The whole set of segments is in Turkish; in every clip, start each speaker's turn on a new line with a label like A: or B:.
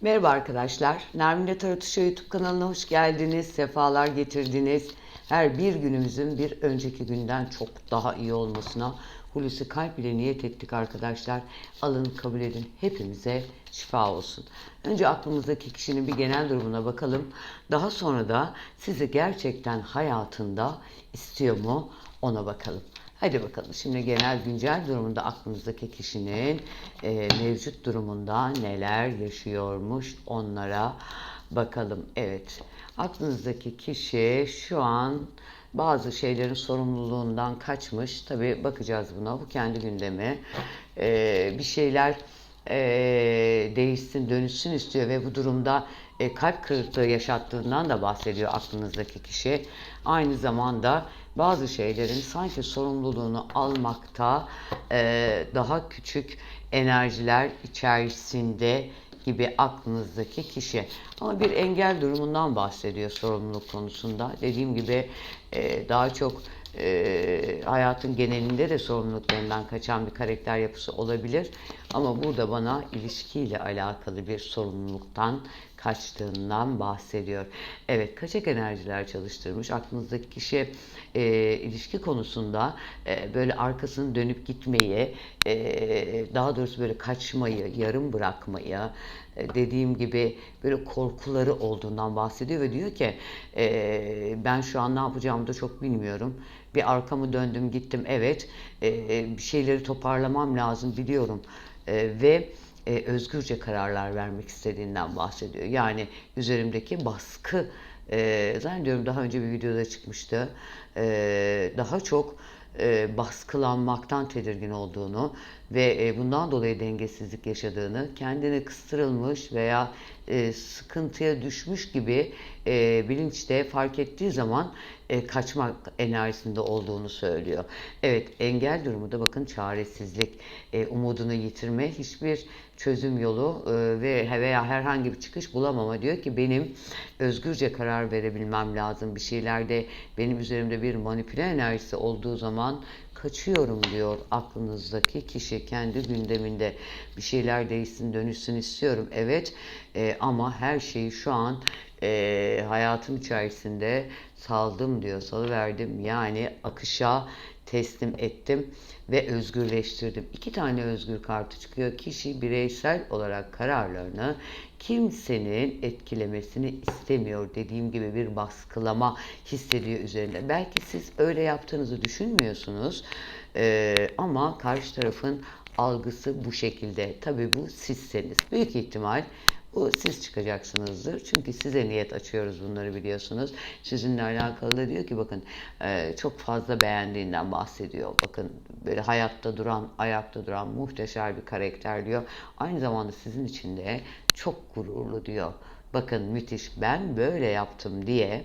A: Merhaba arkadaşlar. Nermine Tarotuşu YouTube kanalına hoş geldiniz. Sefalar getirdiniz. Her bir günümüzün bir önceki günden çok daha iyi olmasına Hulusi kalp ile niyet ettik arkadaşlar. Alın kabul edin. Hepimize şifa olsun. Önce aklımızdaki kişinin bir genel durumuna bakalım. Daha sonra da sizi gerçekten hayatında istiyor mu ona bakalım. Hadi bakalım şimdi genel güncel durumunda aklınızdaki kişinin e, mevcut durumunda neler yaşıyormuş onlara bakalım. Evet aklınızdaki kişi şu an bazı şeylerin sorumluluğundan kaçmış. Tabi bakacağız buna bu kendi gündemi. E, bir şeyler e, değişsin dönüşsün istiyor ve bu durumda e, kalp kırıklığı yaşattığından da bahsediyor aklınızdaki kişi. Aynı zamanda bazı şeylerin sanki sorumluluğunu almakta e, daha küçük enerjiler içerisinde gibi aklınızdaki kişi. Ama bir engel durumundan bahsediyor sorumluluk konusunda. Dediğim gibi e, daha çok e, hayatın genelinde de sorumluluklarından kaçan bir karakter yapısı olabilir. Ama burada bana ilişkiyle alakalı bir sorumluluktan kaçtığından bahsediyor. Evet kaçak enerjiler çalıştırmış. Aklınızdaki kişi e, ilişki konusunda e, böyle arkasını dönüp gitmeyi, e, daha doğrusu böyle kaçmayı, yarım bırakmayı, e, dediğim gibi böyle korkuları olduğundan bahsediyor ve diyor ki e, ben şu an ne yapacağımı da çok bilmiyorum. Bir arkamı döndüm gittim evet e, bir şeyleri toparlamam lazım biliyorum e, ve e, özgürce kararlar vermek istediğinden bahsediyor. Yani üzerimdeki baskı e, zannediyorum daha önce bir videoda çıkmıştı. E, daha çok e, baskılanmaktan tedirgin olduğunu ve e, bundan dolayı dengesizlik yaşadığını, kendini kıstırılmış veya e, sıkıntıya düşmüş gibi e, bilinçte fark ettiği zaman e, kaçmak enerjisinde olduğunu söylüyor. Evet engel durumu da bakın çaresizlik, e, umudunu yitirme, hiçbir çözüm yolu e, ve veya herhangi bir çıkış bulamama diyor ki benim özgürce karar verebilmem lazım. Bir şeylerde benim üzerimde bir manipüle enerjisi olduğu zaman kaçıyorum diyor aklınızdaki kişi kendi gündeminde bir şeyler değişsin dönüşsün istiyorum evet e, ama her şeyi şu an e, hayatım içerisinde saldım diyor salıverdim yani akışa teslim ettim ve özgürleştirdim. İki tane özgür kartı çıkıyor. Kişi bireysel olarak kararlarını kimsenin etkilemesini istemiyor. Dediğim gibi bir baskılama hissediyor üzerinde. Belki siz öyle yaptığınızı düşünmüyorsunuz ee, ama karşı tarafın algısı bu şekilde. Tabii bu sizseniz. Büyük ihtimal bu siz çıkacaksınızdır. Çünkü size niyet açıyoruz bunları biliyorsunuz. Sizinle alakalı da diyor ki bakın e, çok fazla beğendiğinden bahsediyor. Bakın böyle hayatta duran, ayakta duran muhteşem bir karakter diyor. Aynı zamanda sizin için de çok gururlu diyor bakın müthiş ben böyle yaptım diye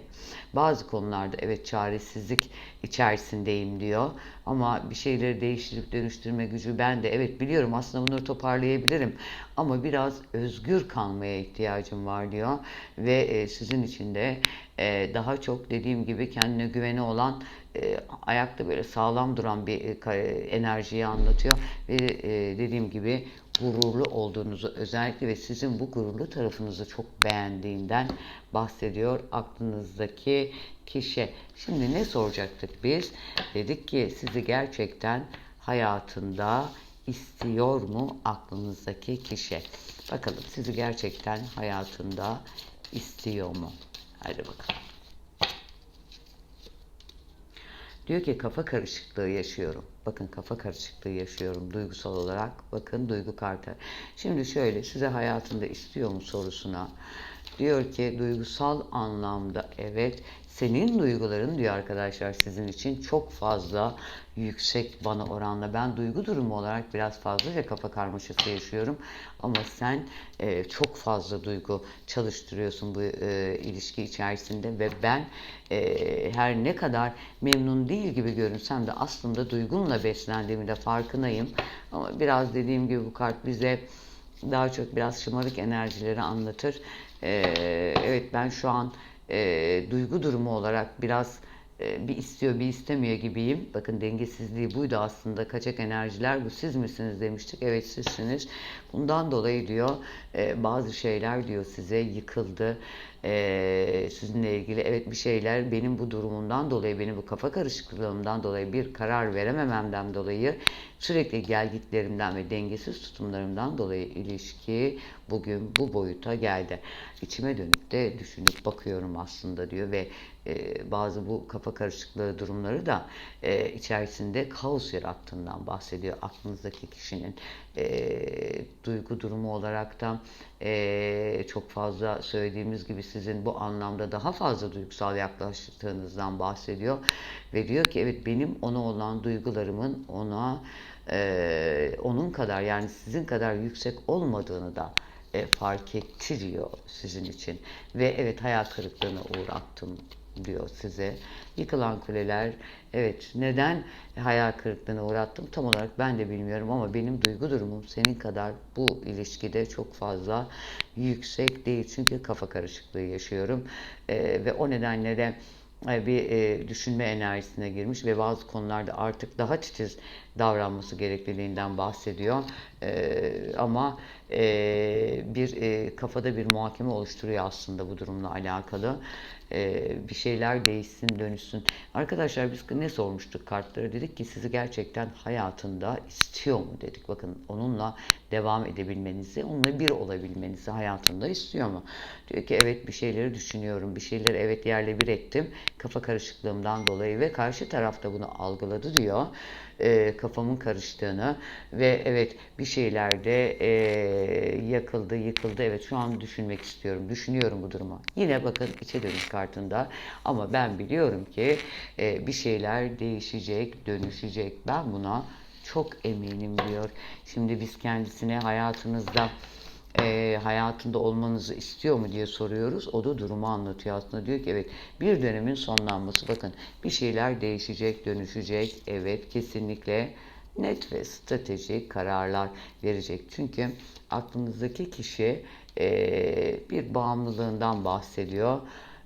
A: bazı konularda evet çaresizlik içerisindeyim diyor. Ama bir şeyleri değiştirip dönüştürme gücü ben de evet biliyorum aslında bunları toparlayabilirim. Ama biraz özgür kalmaya ihtiyacım var diyor. Ve e, sizin için de e, daha çok dediğim gibi kendine güveni olan e, ayakta böyle sağlam duran bir e, enerjiyi anlatıyor ve e, dediğim gibi gururlu olduğunuzu özellikle ve sizin bu gururlu tarafınızı çok beğendiğinden bahsediyor aklınızdaki kişi. Şimdi ne soracaktık biz? Dedik ki sizi gerçekten hayatında istiyor mu aklınızdaki kişi? Bakalım sizi gerçekten hayatında istiyor mu? Hadi bakalım. Diyor ki kafa karışıklığı yaşıyorum. Bakın kafa karışıklığı yaşıyorum duygusal olarak. Bakın duygu kartı. Şimdi şöyle size hayatında istiyor mu sorusuna. Diyor ki duygusal anlamda evet senin duyguların diyor arkadaşlar sizin için çok fazla yüksek bana oranla. Ben duygu durumu olarak biraz fazlaca kafa karmaşası yaşıyorum. Ama sen e, çok fazla duygu çalıştırıyorsun bu e, ilişki içerisinde ve ben e, her ne kadar memnun değil gibi görünsem de aslında duygunla beslendiğimi de farkındayım. Ama biraz dediğim gibi bu kart bize daha çok biraz şımarık enerjileri anlatır. E, evet ben şu an e, duygu durumu olarak biraz e, bir istiyor bir istemiyor gibiyim. Bakın dengesizliği buydu aslında. Kaçak enerjiler bu siz misiniz demiştik. Evet sizsiniz. Bundan dolayı diyor e, bazı şeyler diyor size yıkıldı. E, sizinle ilgili evet bir şeyler benim bu durumumdan dolayı benim bu kafa karışıklığımdan dolayı bir karar veremememden dolayı sürekli gelgitlerimden ve dengesiz tutumlarımdan dolayı ilişki bugün bu boyuta geldi. İçime dönüp de düşünüp bakıyorum aslında diyor ve e, bazı bu kafa karışıklığı durumları da e, içerisinde kaos yarattığından bahsediyor aklınızdaki kişinin e, duygu durumu olarak da e, çok fazla söylediğimiz gibi sizin bu anlamda daha fazla duygusal yaklaştığınızdan bahsediyor ve diyor ki evet benim ona olan duygularımın ona e, onun kadar yani sizin kadar yüksek olmadığını da e, fark ettiriyor sizin için ve evet hayal kırıklığına uğrattım diyor size. Yıkılan kuleler evet neden hayal kırıklığına uğrattım tam olarak ben de bilmiyorum ama benim duygu durumum senin kadar bu ilişkide çok fazla yüksek değil. Çünkü kafa karışıklığı yaşıyorum Ee, ve o nedenle de e, bir e, düşünme enerjisine girmiş ve bazı konularda artık daha titiz davranması gerekliliğinden bahsediyor. E, ama e, bir e, kafada bir muhakeme oluşturuyor aslında bu durumla alakalı. E, bir şeyler değişsin, dönüşsün. Arkadaşlar biz ne sormuştuk kartlara? Dedik ki sizi gerçekten hayatında istiyor mu dedik. Bakın onunla devam edebilmenizi, onunla bir olabilmenizi hayatında istiyor mu? Diyor ki evet bir şeyleri düşünüyorum, bir şeyleri evet yerle bir ettim kafa karışıklığımdan dolayı ve karşı tarafta bunu algıladı diyor. E, kafamın karıştığını ve evet bir şeylerde e, yakıldı, yıkıldı. Evet şu an düşünmek istiyorum, düşünüyorum bu durumu. Yine bakın içe dönüş kartında ama ben biliyorum ki e, bir şeyler değişecek, dönüşecek. Ben buna çok eminim diyor. Şimdi biz kendisine hayatınızda e, hayatında olmanızı istiyor mu diye soruyoruz. O da durumu anlatıyor aslında. Diyor ki evet bir dönemin sonlanması. Bakın bir şeyler değişecek, dönüşecek. Evet kesinlikle net ve stratejik kararlar verecek. Çünkü aklınızdaki kişi e, bir bağımlılığından bahsediyor.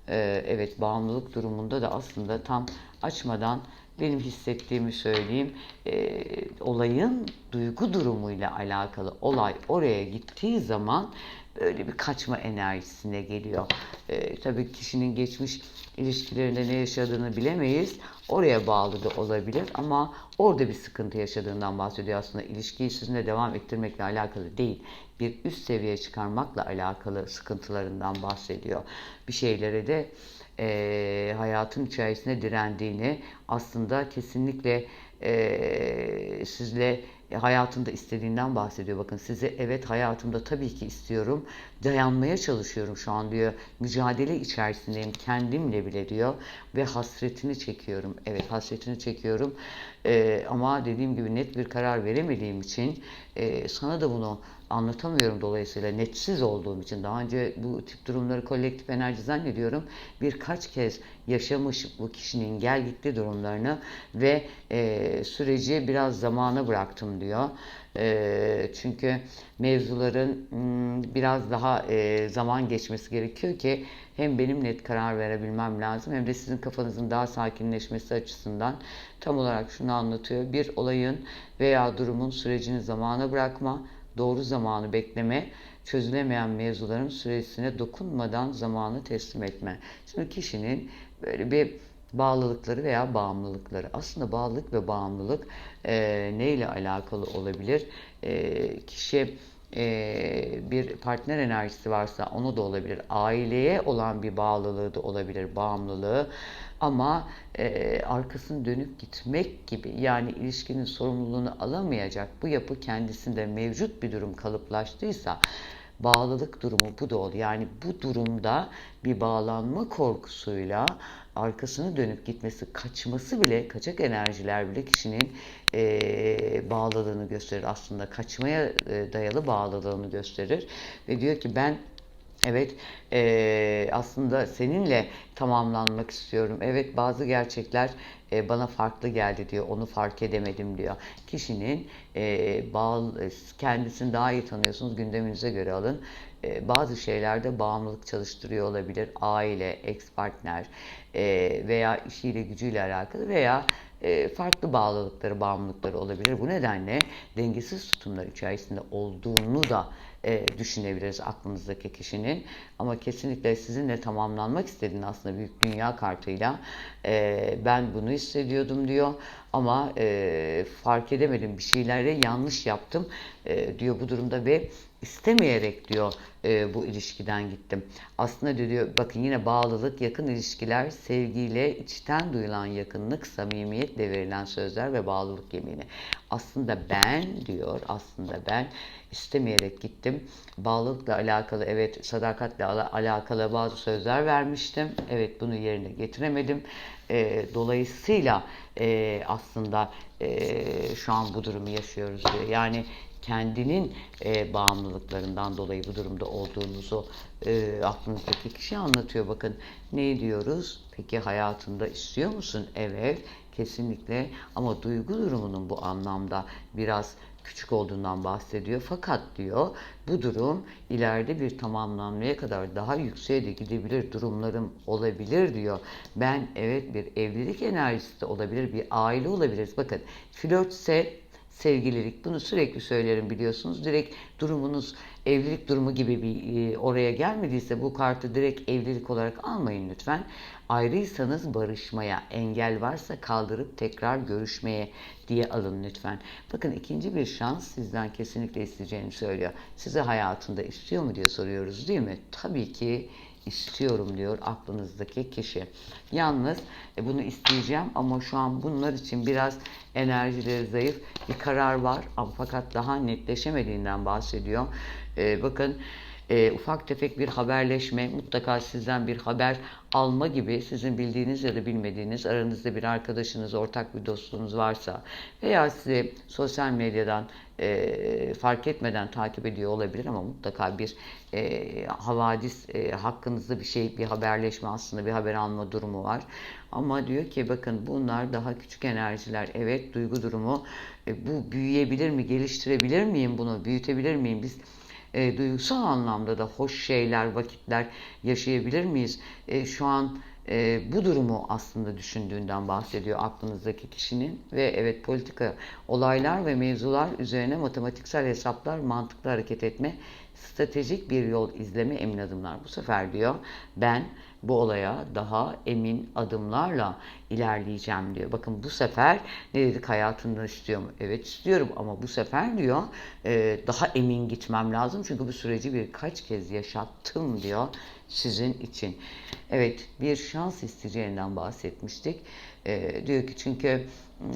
A: E, evet bağımlılık durumunda da aslında tam açmadan benim hissettiğimi söyleyeyim. E, olayın duygu durumuyla alakalı olay oraya gittiği zaman böyle bir kaçma enerjisine geliyor. E, tabii kişinin geçmiş ilişkilerinde ne yaşadığını bilemeyiz. Oraya bağlı da olabilir ama orada bir sıkıntı yaşadığından bahsediyor aslında. İlişkiyi sizinle devam ettirmekle alakalı değil. Bir üst seviyeye çıkarmakla alakalı sıkıntılarından bahsediyor. Bir şeylere de e, hayatın içerisinde direndiğini aslında kesinlikle e, sizle hayatında istediğinden bahsediyor. Bakın size evet hayatımda tabii ki istiyorum. Dayanmaya çalışıyorum şu an diyor. Mücadele içerisindeyim kendimle bile diyor. Ve hasretini çekiyorum. Evet hasretini çekiyorum. Ee, ama dediğim gibi net bir karar veremediğim için e, sana da bunu anlatamıyorum dolayısıyla netsiz olduğum için daha önce bu tip durumları kolektif enerji zannediyorum birkaç kez yaşamış bu kişinin gel gitti durumlarını ve e, süreci biraz zamana bıraktım diyor. E, çünkü mevzuların m, biraz daha e, zaman geçmesi gerekiyor ki hem benim net karar verebilmem lazım hem de sizin kafanızın daha sakinleşmesi açısından tam olarak şunu anlatıyor. Bir olayın veya durumun sürecini zamana bırakma, doğru zamanı bekleme, çözülemeyen mevzuların süresine dokunmadan zamanı teslim etme. Şimdi kişinin böyle bir bağlılıkları veya bağımlılıkları. Aslında bağlılık ve bağımlılık e, neyle alakalı olabilir? E, kişi e, bir partner enerjisi varsa onu da olabilir. Aileye olan bir bağlılığı da olabilir, bağımlılığı. Ama e, arkasını dönüp gitmek gibi yani ilişkinin sorumluluğunu alamayacak bu yapı kendisinde mevcut bir durum kalıplaştıysa bağlılık durumu bu da oluyor. Yani bu durumda bir bağlanma korkusuyla arkasını dönüp gitmesi, kaçması bile, kaçak enerjiler bile kişinin e, bağlılığını gösterir aslında. Kaçmaya e, dayalı bağlılığını gösterir. Ve diyor ki ben Evet, eee, aslında seninle tamamlanmak istiyorum. Evet, bazı gerçekler e, bana farklı geldi diyor. Onu fark edemedim diyor. Kişinin e, bağlı, kendisini daha iyi tanıyorsunuz. Gündeminize göre alın. E, bazı şeylerde bağımlılık çalıştırıyor olabilir. Aile, ex partner e, veya işiyle gücüyle alakalı veya e, farklı bağlılıkları, bağımlılıkları olabilir. Bu nedenle dengesiz tutumlar içerisinde olduğunu da e, düşünebiliriz aklınızdaki kişinin. Ama kesinlikle sizinle tamamlanmak istediğini aslında büyük dünya kartıyla e, ben bunu hissediyordum diyor. Ama e, fark edemedim bir şeyleri yanlış yaptım diyor bu durumda ve istemeyerek diyor e, bu ilişkiden gittim. Aslında diyor bakın yine bağlılık, yakın ilişkiler, sevgiyle içten duyulan yakınlık, samimiyetle verilen sözler ve bağlılık yemini. Aslında ben diyor, aslında ben istemeyerek gittim. Bağlılıkla alakalı evet sadakatle ala- alakalı bazı sözler vermiştim. Evet bunu yerine getiremedim. E, dolayısıyla e, aslında e, şu an bu durumu yaşıyoruz diyor. Yani kendinin e, bağımlılıklarından dolayı bu durumda olduğunuzu e, aklınızdaki kişi anlatıyor. Bakın ne diyoruz? Peki hayatında istiyor musun? Evet, kesinlikle. Ama duygu durumunun bu anlamda biraz küçük olduğundan bahsediyor. Fakat diyor bu durum ileride bir tamamlanmaya kadar daha yükseğe de gidebilir durumlarım olabilir diyor. Ben evet bir evlilik enerjisi de olabilir, bir aile olabiliriz. Bakın flörtse sevgililik bunu sürekli söylerim biliyorsunuz. Direkt durumunuz evlilik durumu gibi bir e, oraya gelmediyse bu kartı direkt evlilik olarak almayın lütfen. Ayrıysanız barışmaya, engel varsa kaldırıp tekrar görüşmeye diye alın lütfen. Bakın ikinci bir şans sizden kesinlikle isteyeceğini söylüyor. Size hayatında istiyor mu diye soruyoruz değil mi? Tabii ki istiyorum diyor aklınızdaki kişi. Yalnız e, bunu isteyeceğim ama şu an bunlar için biraz enerjileri zayıf bir karar var ama fakat daha netleşemediğinden bahsediyor. E, bakın e, ufak tefek bir haberleşme, mutlaka sizden bir haber alma gibi sizin bildiğiniz ya da bilmediğiniz aranızda bir arkadaşınız, ortak bir dostunuz varsa veya sizi sosyal medyadan e, fark etmeden takip ediyor olabilir ama mutlaka bir e, havadis e, hakkınızda bir şey, bir haberleşme aslında bir haber alma durumu var. Ama diyor ki bakın bunlar daha küçük enerjiler. Evet duygu durumu e, bu büyüyebilir mi, geliştirebilir miyim bunu, büyütebilir miyim? Biz e, duygusal anlamda da hoş şeyler, vakitler yaşayabilir miyiz? E, şu an e, bu durumu aslında düşündüğünden bahsediyor aklınızdaki kişinin ve evet politika olaylar ve mevzular üzerine matematiksel hesaplar, mantıklı hareket etme, stratejik bir yol izleme emin adımlar. Bu sefer diyor ben bu olaya daha emin adımlarla ilerleyeceğim diyor. Bakın bu sefer ne dedik hayatında istiyor? Evet istiyorum ama bu sefer diyor e, daha emin gitmem lazım. Çünkü bu süreci birkaç kez yaşattım diyor sizin için. Evet bir şans isteyeceğinden bahsetmiştik. E, diyor ki çünkü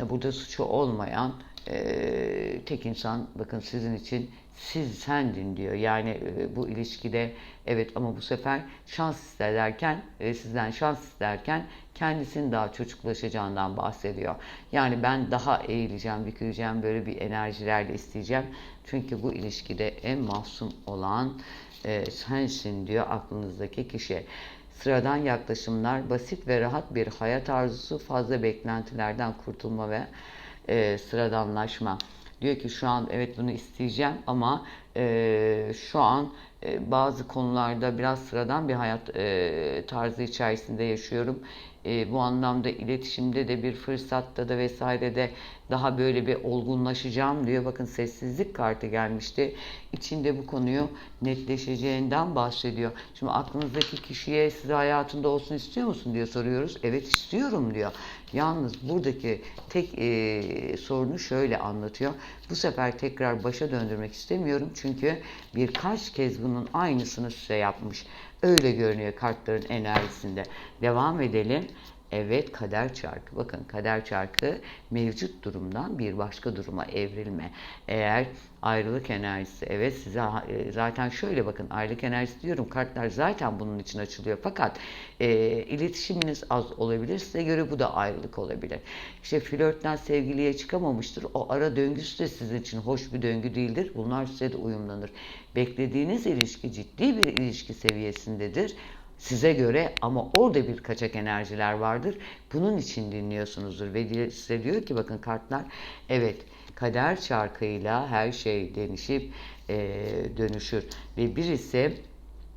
A: burada suçu olmayan e, tek insan bakın sizin için siz sendin diyor. Yani bu ilişkide evet ama bu sefer şans isterlerken e, sizden şans isterken kendisinin daha çocuklaşacağından bahsediyor. Yani ben daha eğileceğim, büküleceğim böyle bir enerjilerle isteyeceğim. Çünkü bu ilişkide en masum olan e, sensin diyor aklınızdaki kişi. Sıradan yaklaşımlar, basit ve rahat bir hayat arzusu, fazla beklentilerden kurtulma ve e, sıradanlaşma. Diyor ki şu an evet bunu isteyeceğim ama e, şu an e, bazı konularda biraz sıradan bir hayat e, tarzı içerisinde yaşıyorum. E, bu anlamda iletişimde de bir fırsatta da vesairede daha böyle bir olgunlaşacağım diyor. Bakın sessizlik kartı gelmişti. İçinde bu konuyu netleşeceğinden bahsediyor. Şimdi aklınızdaki kişiye size hayatında olsun istiyor musun diye soruyoruz. Evet istiyorum diyor. Yalnız buradaki tek e, sorunu şöyle anlatıyor. Bu sefer tekrar başa döndürmek istemiyorum. Çünkü birkaç kez bunun aynısını size yapmış. Öyle görünüyor kartların enerjisinde. Devam edelim. Evet kader çarkı. Bakın kader çarkı mevcut durumdan bir başka duruma evrilme. Eğer ayrılık enerjisi evet size e, zaten şöyle bakın ayrılık enerjisi diyorum kartlar zaten bunun için açılıyor. Fakat e, iletişiminiz az olabilir. Size göre bu da ayrılık olabilir. İşte flörtten sevgiliye çıkamamıştır. O ara döngüsü de sizin için hoş bir döngü değildir. Bunlar size de uyumlanır. Beklediğiniz ilişki ciddi bir ilişki seviyesindedir size göre ama orada bir kaçak enerjiler vardır. Bunun için dinliyorsunuzdur ve size diyor ki bakın kartlar evet kader çarkıyla her şey denişip e, dönüşür ve birisi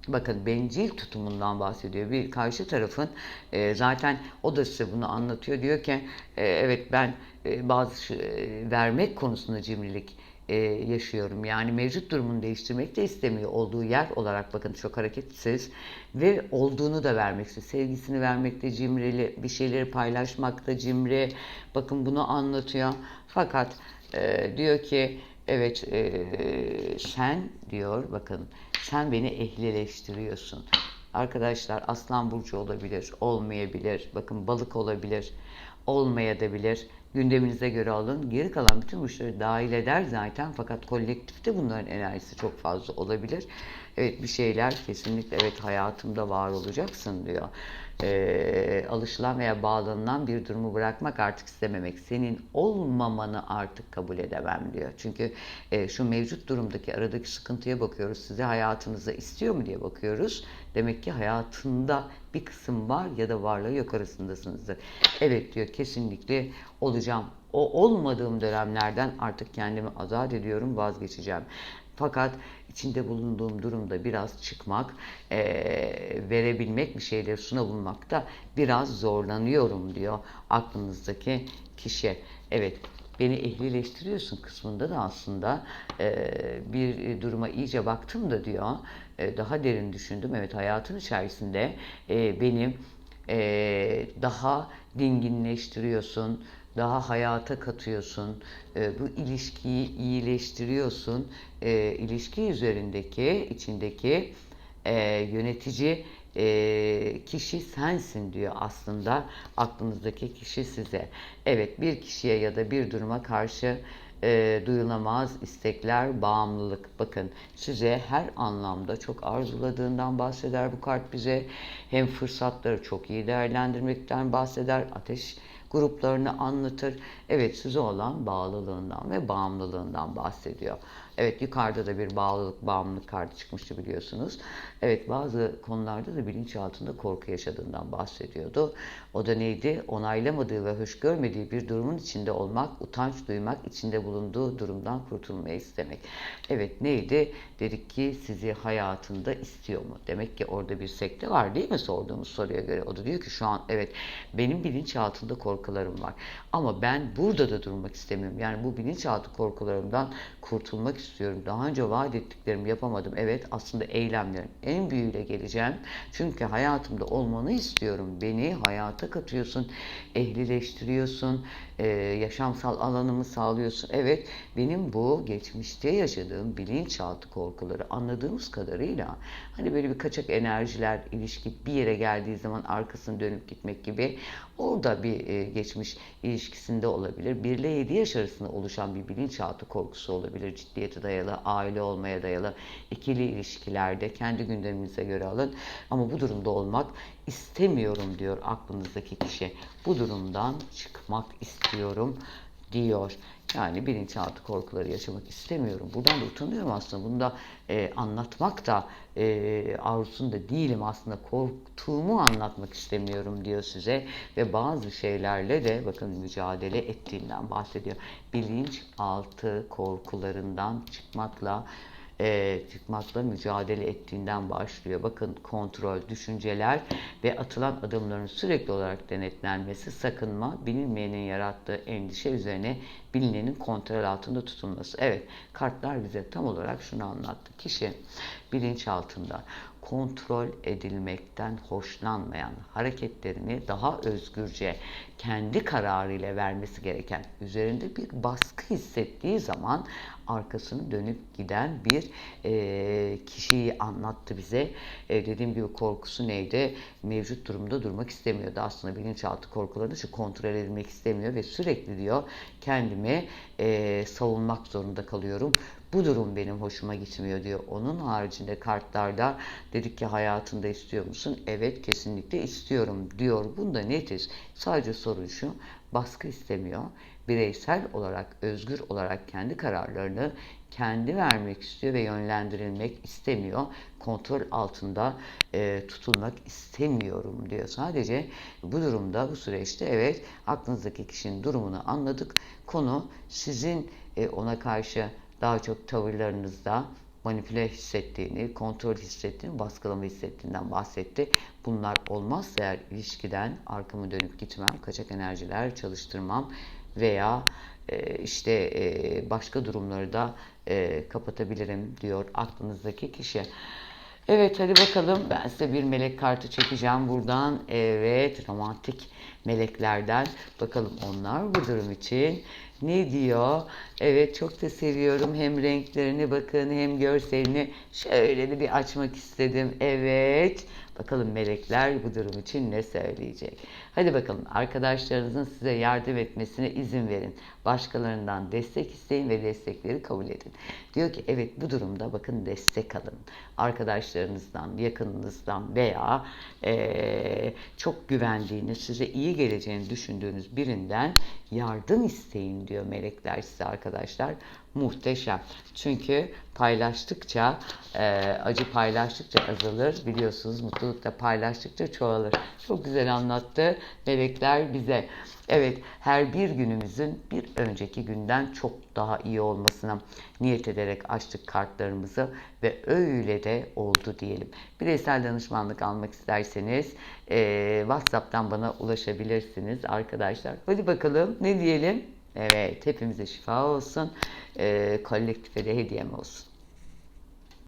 A: Bakın bencil tutumundan bahsediyor. Bir karşı tarafın e, zaten o da size bunu anlatıyor. Diyor ki e, evet ben e, bazı e, vermek konusunda cimrilik e, yaşıyorum. Yani mevcut durumunu değiştirmek de istemiyor. Olduğu yer olarak bakın çok hareketsiz ve olduğunu da vermek istiyor. Sevgisini vermekte cimrili, bir şeyleri paylaşmakta cimri. Bakın bunu anlatıyor. Fakat e, diyor ki evet e, sen diyor bakın sen beni ehlileştiriyorsun. Arkadaşlar aslan burcu olabilir, olmayabilir. Bakın balık olabilir, olmayabilir gündeminize göre alın. Geri kalan bütün burçları dahil eder zaten fakat kolektifte bunların enerjisi çok fazla olabilir. Evet bir şeyler kesinlikle evet hayatımda var olacaksın diyor. Ee, alışılan veya bağlanılan bir durumu bırakmak artık istememek. Senin olmamanı artık kabul edemem diyor. Çünkü e, şu mevcut durumdaki aradaki sıkıntıya bakıyoruz. Sizi hayatınızda istiyor mu diye bakıyoruz. Demek ki hayatında bir kısım var ya da varlığı yok arasındasınızdır. Evet diyor kesinlikle olacağım. O olmadığım dönemlerden artık kendimi azat ediyorum, vazgeçeceğim. Fakat içinde bulunduğum durumda biraz çıkmak, e, verebilmek, bir şeyleri sunabilmakta biraz zorlanıyorum diyor aklınızdaki kişi. Evet, beni ehlileştiriyorsun kısmında da aslında e, bir duruma iyice baktım da diyor. E, daha derin düşündüm. Evet hayatın içerisinde e, benim e, daha dinginleştiriyorsun, daha hayata katıyorsun, bu ilişkiyi iyileştiriyorsun, ilişki üzerindeki, içindeki yönetici kişi sensin diyor aslında aklınızdaki kişi size. Evet bir kişiye ya da bir duruma karşı e, duyulamaz istekler, bağımlılık. Bakın size her anlamda çok arzuladığından bahseder bu kart bize. Hem fırsatları çok iyi değerlendirmekten bahseder. Ateş gruplarını anlatır. Evet size olan bağlılığından ve bağımlılığından bahsediyor. Evet yukarıda da bir bağlılık, bağımlılık kartı çıkmıştı biliyorsunuz. Evet bazı konularda da bilinçaltında korku yaşadığından bahsediyordu. O da neydi? Onaylamadığı ve hoş görmediği bir durumun içinde olmak, utanç duymak, içinde bulunduğu durumdan kurtulmayı istemek. Evet neydi? Dedik ki sizi hayatında istiyor mu? Demek ki orada bir sekte var değil mi sorduğumuz soruya göre? O da diyor ki şu an evet benim bilinçaltında korkularım var. Ama ben burada da durmak istemiyorum. Yani bu bilinçaltı korkularımdan kurtulmak istiyorum. Daha önce vaat ettiklerimi yapamadım. Evet aslında eylemlerim en büyüğüyle geleceğim. Çünkü hayatımda olmanı istiyorum. Beni hayata katıyorsun, ehlileştiriyorsun, e, yaşamsal alanımı sağlıyorsun. Evet benim bu geçmişte yaşadığım bilinçaltı korkuları anladığımız kadarıyla hani böyle bir kaçak enerjiler, ilişki bir yere geldiği zaman arkasını dönüp gitmek gibi orada bir e, geçmiş ilişkisinde olabilir. 1 ile 7 yaş arasında oluşan bir bilinçaltı korkusu olabilir. Ciddiyete dayalı, aile olmaya dayalı, ikili ilişkilerde kendi gündeminize göre alın. Ama bu durumda olmak istemiyorum diyor aklınızdaki kişi. Bu durumdan çıkmak istiyorum diyor. Yani bilinçaltı korkuları yaşamak istemiyorum. Buradan da utanıyorum aslında. Bunu da e, anlatmak da e, arzusunda değilim aslında. Korktuğumu anlatmak istemiyorum diyor size. Ve bazı şeylerle de bakın mücadele ettiğinden bahsediyor. Bilinçaltı korkularından çıkmakla e, çıkmakla mücadele ettiğinden başlıyor. Bakın kontrol, düşünceler ve atılan adımların sürekli olarak denetlenmesi, sakınma, bilinmeyenin yarattığı endişe üzerine bilinenin kontrol altında tutulması. Evet, kartlar bize tam olarak şunu anlattı. Kişi bilinçaltında kontrol edilmekten hoşlanmayan hareketlerini daha özgürce kendi kararıyla vermesi gereken üzerinde bir baskı hissettiği zaman arkasını dönüp giden bir e, kişiyi anlattı bize. E, dediğim gibi korkusu neydi? Mevcut durumda durmak istemiyordu. Aslında bilinçaltı korkuları şu kontrol edilmek istemiyor ve sürekli diyor kendimi e, savunmak zorunda kalıyorum. Bu durum benim hoşuma gitmiyor diyor. Onun haricinde kartlarda dedik ki hayatında istiyor musun? Evet kesinlikle istiyorum diyor. Bunda netiz. Sadece sorun şu baskı istemiyor. Bireysel olarak, özgür olarak kendi kararlarını kendi vermek istiyor ve yönlendirilmek istemiyor. Kontrol altında e, tutulmak istemiyorum diyor. Sadece bu durumda, bu süreçte evet aklınızdaki kişinin durumunu anladık. Konu sizin e, ona karşı daha çok tavırlarınızda manipüle hissettiğini, kontrol hissettiğini, baskılama hissettiğinden bahsetti. Bunlar olmazsa eğer ilişkiden arkamı dönüp gitmem, kaçak enerjiler çalıştırmam veya e, işte e, başka durumları da e, kapatabilirim diyor aklınızdaki kişi. Evet hadi bakalım ben size bir melek kartı çekeceğim buradan. Evet romantik meleklerden bakalım onlar bu durum için ne diyor? Evet çok da seviyorum hem renklerini bakın hem görselini şöyle de bir açmak istedim. Evet bakalım melekler bu durum için ne söyleyecek? Hadi bakalım arkadaşlarınızın size yardım etmesine izin verin. Başkalarından destek isteyin ve destekleri kabul edin. Diyor ki evet bu durumda bakın destek alın. Arkadaşlarınızdan, yakınınızdan veya eee, çok güvendiğiniz, size iyi geleceğini düşündüğünüz birinden yardım isteyin diyor melekler size arkadaşlar. Muhteşem. Çünkü paylaştıkça, e, acı paylaştıkça azalır. Biliyorsunuz mutluluk da paylaştıkça çoğalır. Çok güzel anlattı melekler bize. Evet, her bir günümüzün bir önceki günden çok daha iyi olmasına niyet ederek açtık kartlarımızı ve öyle de oldu diyelim. Bireysel danışmanlık almak isterseniz e, WhatsApp'tan bana ulaşabilirsiniz arkadaşlar. Hadi bakalım ne diyelim? Evet, hepimize şifa olsun. E, kolektife de hediyem olsun.